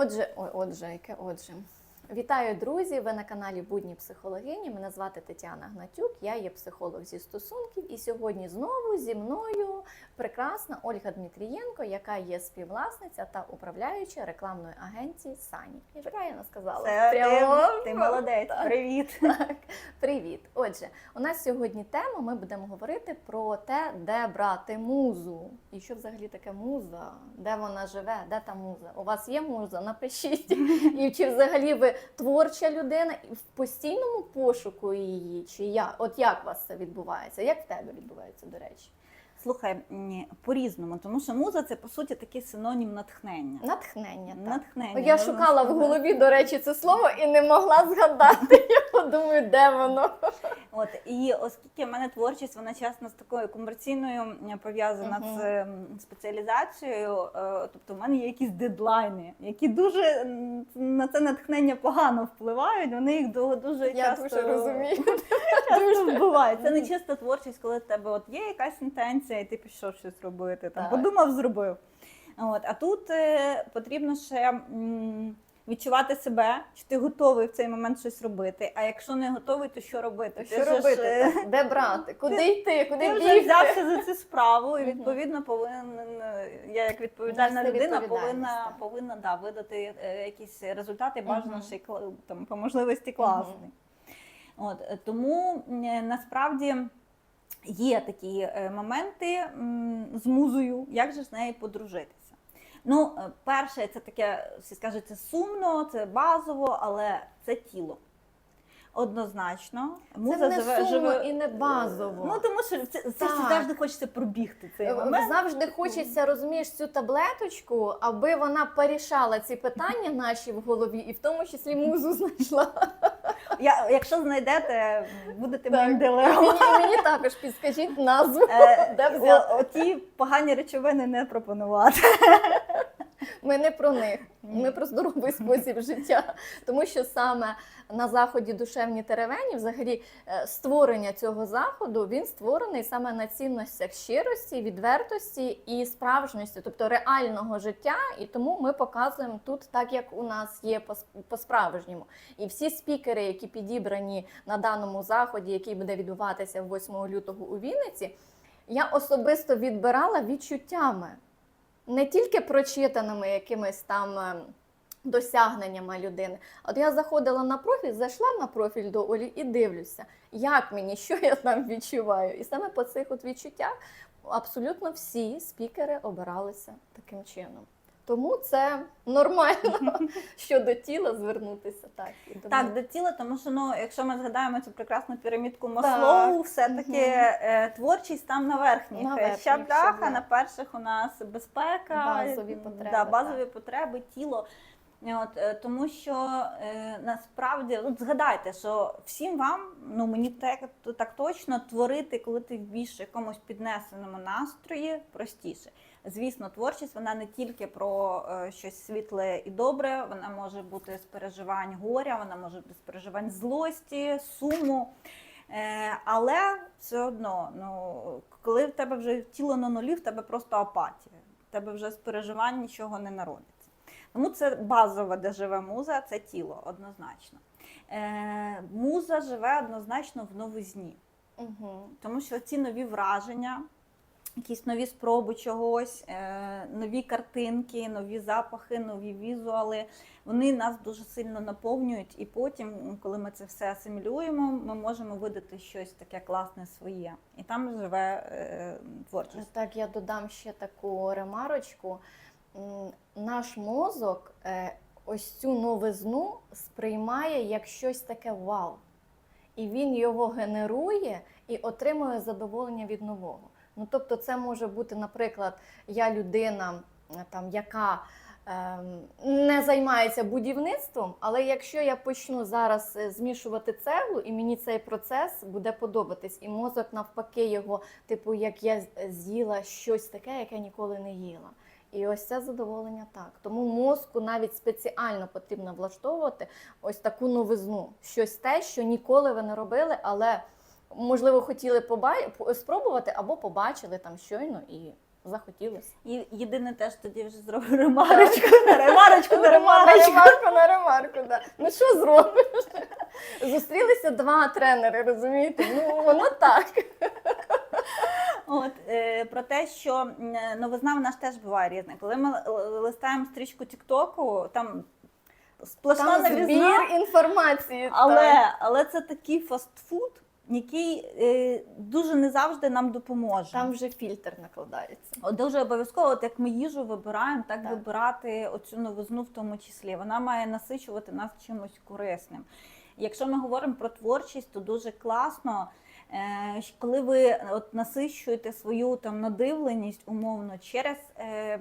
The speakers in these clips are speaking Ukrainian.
Отже, ой, отже, яке отже. Вітаю, друзі! Ви на каналі Будні психологині. Мене звати Тетяна Гнатюк, я є психолог зі стосунків. І сьогодні знову зі мною прекрасна Ольга Дмитрієнко, яка є співвласниця та управляюча рекламної агенції Сані. Я правильно сказала? Це Прямо. ти, ти молодець, Так. привіт. Так, привіт. Отже, у нас сьогодні тема. Ми будемо говорити про те, де брати музу. І що взагалі таке муза, де вона живе, де та муза. У вас є муза? Напишіть. І чи взагалі ви творча людина і в постійному пошуку її? Чи я? От як у вас це відбувається? Як в тебе відбувається, до речі? Слухай, ні по-різному, тому що муза це по суті такий синонім натхнення. Натхнення. Так. Натхнення. Я можна шукала в голові, до речі, це слово і не могла згадати. Я подумаю, де воно? От і оскільки в мене творчість, вона чесно з такою комерційною пов'язана Мгм. з спеціалізацією. е, Тобто, в мене є якісь дедлайни, які дуже на це натхнення погано впливають. Вони їх до- дуже Я часто дуже розумію. часто вбивають. Це не чиста творчість, коли в тебе от є якась інтенція, і ти пішов щось робити. Там Так. подумав, зробив. От а тут е, потрібно ще м, відчувати себе, чи ти готовий в цей момент щось робити. А якщо не готовий, то що робити? Що Ти робити? ж, е, так? Де брати? Куди ти- йти? Куди Ти вже взявся за цю справу, і відповідно повинен е, я як відповідальна людина повинна повинна да, видати е, якісь результати, бажано ще й там по можливості класний. От тому насправді. Є такі моменти з музою, як же з нею подружитися. Ну, е, перше, це таке, всі скажуть, це сумно, це базово, але це тіло. Однозначно. Це не сумно і не базово. Ну, тому що це, це завжди хочеться пробігти цей момент. Завжди хочеться, розумієш, цю таблеточку, аби вона порішала ці питання наші в голові, і в тому числі музу знайшла. Я, якщо знайдете, будете Так. моїм дилемом. Мені, мені також підскажіть назву, Е, де взяти. о- Оті погані речовини не пропонувати. Ми не про них, ми про здоровий спосіб життя. Тому що саме на заході душевні теревені, взагалі, е, створення цього заходу він створений саме на цінностях щирості, відвертості і справжності, тобто реального життя. І тому ми показуємо тут так, як у нас є по-справжньому. І всі спікери, які підібрані на даному заході, який буде відбуватися 8 лютого у Вінниці, я особисто відбирала відчуттями не тільки прочитаними якимись там е, досягненнями людини. От я заходила на профіль, зайшла на профіль до Олі і дивлюся, як мені, що я там відчуваю. І саме по цих от відчуттях абсолютно всі спікери обиралися таким чином. Тому це нормально щодо тіла звернутися так. І до Так, до тіла, тому що ну, якщо ми згадаємо цю прекрасну пірамідку. Маслоу, все-таки Мгм. е, творчість там на верхніх На е, щаблях, щаблях. а на перших у нас безпека, Базові потреби, Да, базові потреби, тіло. От, е, тому що е, насправді, от згадайте, що всім вам, ну мені так, так точно творити, коли ти в більш якомусь піднесеному настрої, простіше. Звісно, творчість вона не тільки про е, щось світле і добре, вона може бути з переживань горя, вона може бути з переживань злості, суму. Е, але все одно, ну, коли в тебе вже тіло на нулі, в тебе просто апатія, в тебе вже з переживань нічого не народиться. Тому це базове, де живе муза, це тіло однозначно. Е, муза живе однозначно в новизні. Мгм. Тому що ці нові враження, якісь нові спроби чогось, е, нові картинки, нові запахи, нові візуали, вони нас дуже сильно наповнюють. І потім, коли ми це все асимілюємо, ми можемо видати щось таке класне своє. І там живе е, творчість. Так, я додам ще таку ремарочку. Наш мозок е, ось цю новизну сприймає як щось таке вау. І він його генерує і отримує задоволення від нового. Ну, тобто, це може бути, наприклад, я людина, там, яка ем, не займається будівництвом, але якщо я почну зараз е, змішувати цеглу, і мені цей процес буде подобатись, і мозок навпаки його, типу, як я з'їла щось таке, яке ніколи не їла. І ось це задоволення так. Тому мозку навіть спеціально потрібно влаштовувати ось таку новизну, щось те, що ніколи ви не робили, але можливо хотіли поба- спробувати або побачили там щойно і захотілося. І єдине теж тоді вже зроблю ремарочку, на ремарочку, на ремарочку. ремарку на ремарку, да. Ну що зробиш? Зустрілися два тренери, розумієте? Ну воно так. От е, про те, що е, новизна в нас теж буває різна. Коли ми листаємо стрічку Тіктоку, там сплошна Там новизна, збір інформації. але, так. але це такий фастфуд, який е, дуже не завжди нам допоможе. Там вже фільтр накладається. От Дуже обов'язково, от як ми їжу вибираємо, так, Так. вибирати оцю новизну в тому числі. Вона має насичувати нас чимось корисним. Якщо ми говоримо про творчість, то дуже класно, коли ви от насичуєте свою там надивленість умовно через е,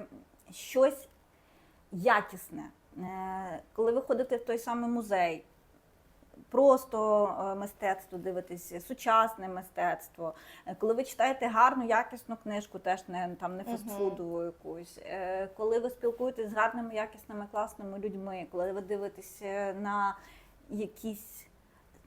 щось якісне. Е, коли ви ходите в той самий музей, просто е, мистецтво дивитесь, сучасне мистецтво. Е, Коли ви читаєте гарну, якісну книжку, теж не там не фастфудову якусь. Е, Коли ви спілкуєтесь з гарними, якісними, класними людьми, коли ви дивитесь е, на якісь.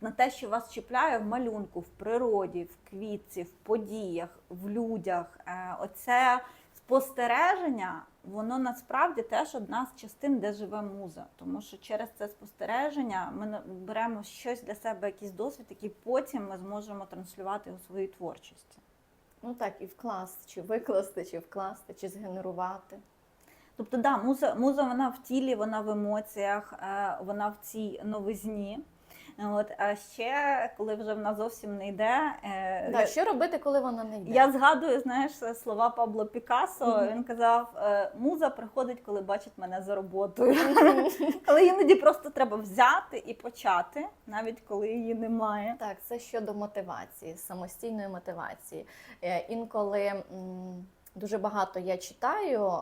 На те, що вас чіпляє в малюнку, в природі, в квітці, в подіях, в людях. Е, Оце спостереження, воно насправді теж одна з частин, де живе муза. Тому що через це спостереження ми беремо щось для себе, якийсь досвід, який потім ми зможемо транслювати у своїй творчості. Ну так, і вкласти, чи викласти, чи вкласти, чи згенерувати. Тобто, да, муза, муза вона в тілі, вона в емоціях, е, вона в цій новизні. От, а ще, коли вже вона зовсім не йде, е, Да, що робити, коли вона не йде? Я згадую, знаєш, слова Пабло Пікассо. Мгм. Він казав: е, муза приходить, коли бачить мене за роботою. Коли іноді просто треба взяти і почати, навіть коли її немає. Так, це щодо мотивації, самостійної мотивації. Е, Інколи дуже багато я читаю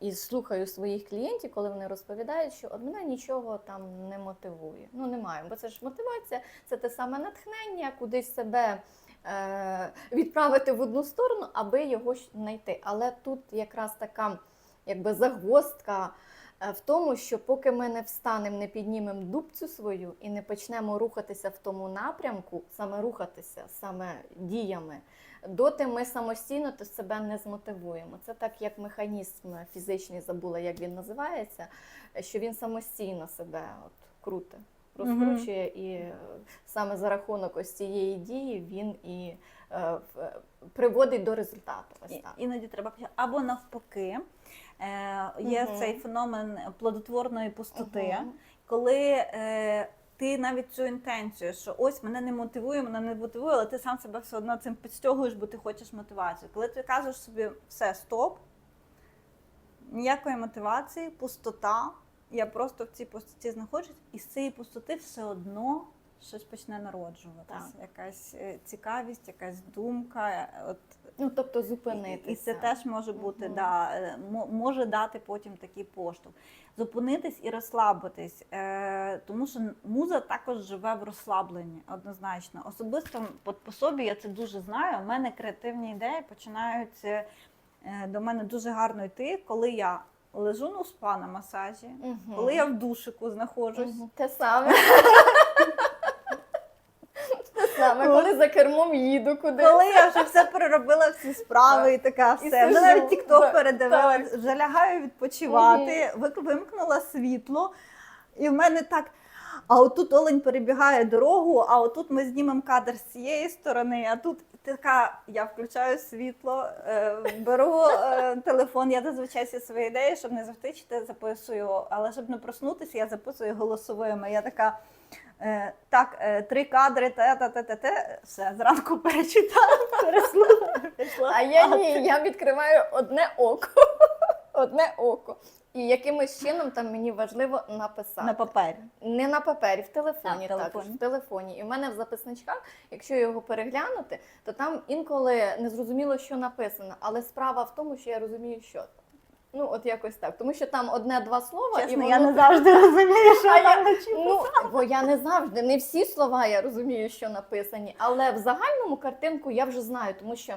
і слухаю своїх клієнтів, коли вони розповідають, що от мене нічого там не мотивує. Ну немає, бо це ж мотивація, це те саме натхнення, кудись себе. е, Відправити в одну сторону, аби його знайти. Але тут якраз така якби загвоздка в тому, що поки ми не встанемо, не піднімемо дубцю свою і не почнемо рухатися в тому напрямку, саме рухатися, саме діями, доти ми самостійно то себе не змотивуємо. Це так, як механізм фізичний, забула, як він називається, е, що він самостійно себе от круте, розкручує, і е, саме за рахунок ось цієї дії він і е, в- приводить до результату. Ось І- Іноді треба. Або навпаки, е, є Мгм. цей феномен плодотворної пустоти, Мгм. коли е, ти навіть цю інтенцію, що ось мене не мотивує, мене не мотивує, але ти сам себе все одно цим підстягуєш, бо ти хочеш мотивацію. Коли ти кажеш собі все, стоп, ніякої мотивації, пустота. Я просто в цій пустоті знаходжусь, і з цієї пустоти все одно щось почне народжуватися. Так. Якась е, цікавість, якась думка. е, От Ну, тобто і, зупинитися. і це теж може бути, Мгм. да, е, мо- може дати потім такий поштовх. Зупинитись і розслабитись, е, тому що муза також живе в розслабленні, однозначно. Особисто по, по собі я це дуже знаю. У мене креативні ідеї починають е, до мене дуже гарно йти, коли я лежу на спа на масажі, Мгм. коли я в душику знаходжусь. Мгм. Те саме. Те саме, коли за кермом їду куди. Коли я вже все переробила всі справи і така І все. Вже навіть тікток Так, передивилась, вже лягаю відпочивати, вик- вимкнула світло, і в мене так. А отут олень перебігає дорогу, а отут ми знімемо кадр з цієї сторони, а тут така, я включаю світло, е, беру е, телефон, я зазвичай всі свої ідеї, щоб не завтичити, записую, але щоб не проснутися, я записую голосовими. Я така. Е, так, три кадри, те, те, те, те, те, все, зранку перечитала, переслухала. А я ні, я відкриваю одне око. Одне око. І якимось чином там мені важливо написати. на папері. Не на папері, в телефоні, А, в також. В телефоні. І в мене в записничках, якщо його переглянути, то там інколи не зрозуміло, що написано. Але справа в тому, що я розумію, що там. Ну, от якось так. Тому що там одне-два слова, і воно я не завжди розумію, що А там я, ну, бо я не завжди, не всі слова я розумію, що написані, але в загальному картинку я вже знаю, тому що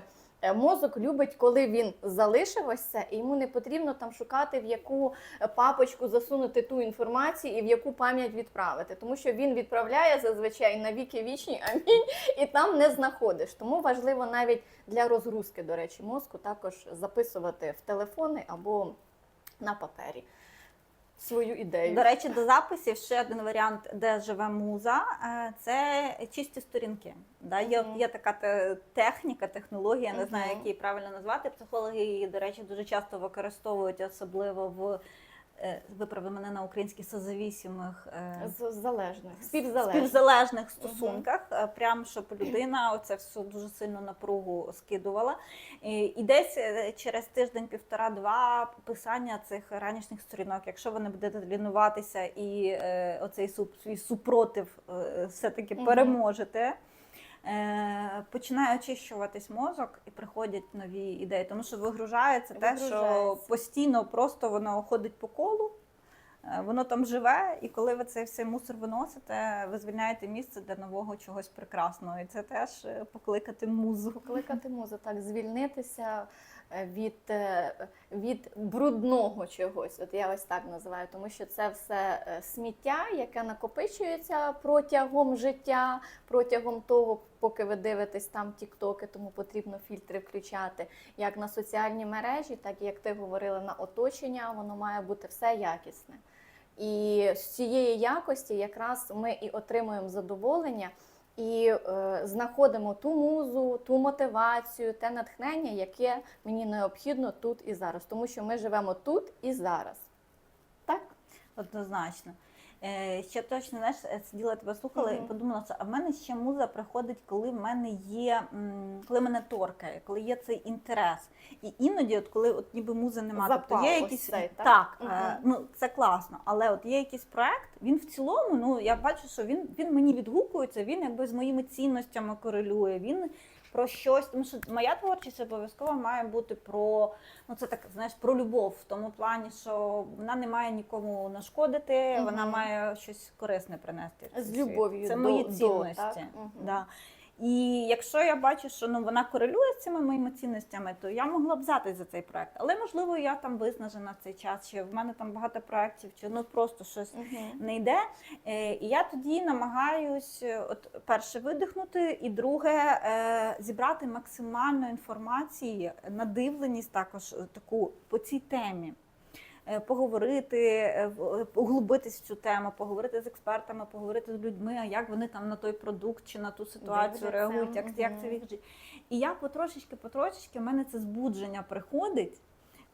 мозок любить, коли він залишив ось це, і йому не потрібно там шукати, в яку е, папочку засунути ту інформацію і в яку пам'ять відправити. Тому що він відправляє зазвичай на віки вічні, амінь, і там не знаходиш. Тому важливо навіть для розгрузки, до речі, мозку також записувати в телефони або на папері. Свою ідею. До речі, до записів ще один варіант, де живе муза, е, це чисті сторінки. Да, є, є така техніка, технологія, не знаю, як її правильно назвати. Психологи її, до речі, дуже часто використовують, особливо в виправи мене на українських созавісімих е, залежних, співзалежних. співзалежних стосунках, е, прям щоб людина оце все дуже сильно напругу скидувала. І, і десь е, через тиждень, півтора-два писання цих ранішніх сторінок, якщо ви не будете лінуватися і е, оцей суп, свій супротив е, все-таки Мгм. переможете. Е, починає очищуватись мозок і приходять нові ідеї, тому що вигружається те, що постійно просто воно ходить по колу, Е, Воно там живе, і коли ви цей все мусор виносите, ви звільняєте місце для нового чогось прекрасного. І це теж е, покликати музу. Покликати музу, так, звільнитися від, е, від брудного чогось. От я ось так називаю, тому що це все е, сміття, яке накопичується протягом життя, протягом того, поки ви дивитесь там тіктоки, тому потрібно фільтри включати. Як на соціальні мережі, так і як ти говорила на оточення, воно має бути все якісне. І з цієї якості якраз ми і отримуємо задоволення і е, знаходимо ту музу, ту мотивацію, те натхнення, яке мені необхідно тут і зараз, тому що ми живемо тут і зараз. Так? Однозначно. Е, ще точно знаєш, е, сиділа тебе слухала і подумала, що а в мене ще муза приходить, коли в мене є, коли мене торкає, коли є цей інтерес. І іноді, от коли от ніби музи немає, тобто є якийсь цей, так? так, Мгм. е, ну це класно, але от є якийсь проект, він в цілому, ну я бачу, що він, він мені відгукується, він якби з моїми цінностями корелює. Він про щось, тому що моя творчість обов'язково має бути про ну це так, знаєш, про любов в тому плані, що вона не має нікому нашкодити, Мгм. вона має щось корисне принести. З любов'ю Це до- мої до, цінності. так? Мгм. Да. І якщо я бачу, що ну вона корелює з цими моїми цінностями, то я могла б взятись за цей проект. Але можливо я там виснажена в цей час, чи в мене там багато проєктів, чи ну просто щось Мгм. не йде. Е, І я тоді намагаюсь, е, от перше видихнути, і друге е, зібрати максимально інформації, надивленість також таку по цій темі. Е, Поговорити, е, углубитись в цю тему, поговорити з експертами, поговорити з людьми, а як вони там на той продукт чи на ту ситуацію Дивляться, реагують, як, як це в їх житті. І я потрошечки, потрошечки, в мене це збудження приходить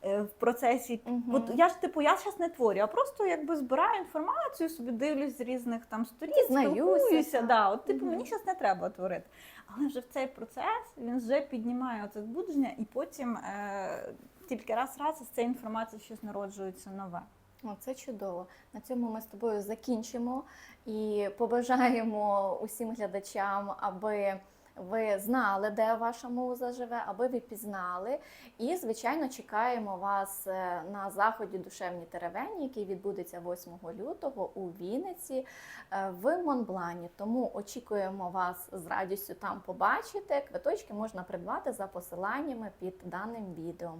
е, в процесі Мгм. От я ж типу, я зараз не творю, а просто якби збираю інформацію, собі дивлюсь з різних там сторін, спілкуюся. Да, от, типу, Мгм. мені зараз не треба творити. Але вже в цей процес він вже піднімає оце збудження, і потім е, тільки раз-раз із цієї інформації щось народжується нове. О, це чудово. На цьому ми з тобою закінчимо і побажаємо усім глядачам, аби ви знали, де ваша муза живе, аби ви пізнали. І, звичайно, чекаємо вас е, на заході душевні теревені, який відбудеться 8 лютого у Вінниці е, в Монблані. Тому очікуємо вас з радістю там побачити. Квиточки можна придбати за посиланнями під даним відео.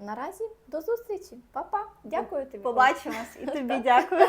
Наразі до зустрічі, Па-па. Дякую тобі. Побачимось і тобі дякую.